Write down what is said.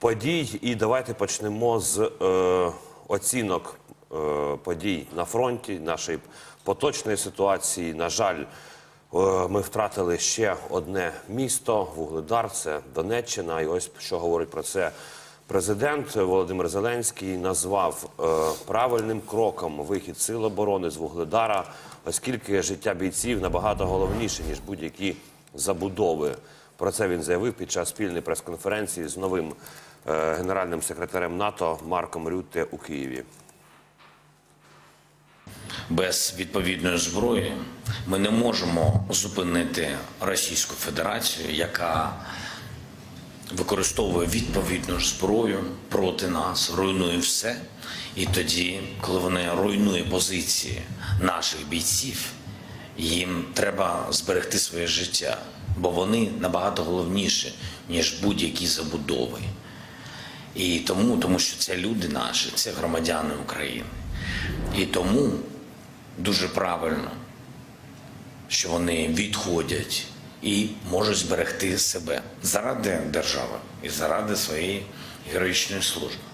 подій. І давайте почнемо з е, оцінок е, подій на фронті, нашої поточної ситуації. На жаль, е, ми втратили ще одне місто Вугледар, це Донеччина. І ось що говорить про це. Президент Володимир Зеленський назвав е, правильним кроком вихід сил оборони з Вугледара, оскільки життя бійців набагато головніше ніж будь-які забудови. Про це він заявив під час спільної прес-конференції з новим е, генеральним секретарем НАТО Марком Рютте у Києві. без відповідної зброї ми не можемо зупинити Російську Федерацію, яка використовує відповідну зброю проти нас, руйнує все. І тоді, коли вони руйнують позиції наших бійців, їм треба зберегти своє життя, бо вони набагато головніші, ніж будь-які забудови. І тому, тому що це люди наші, це громадяни України. І тому дуже правильно, що вони відходять і можуть зберегти себе заради держави і заради своєї героїчної служби.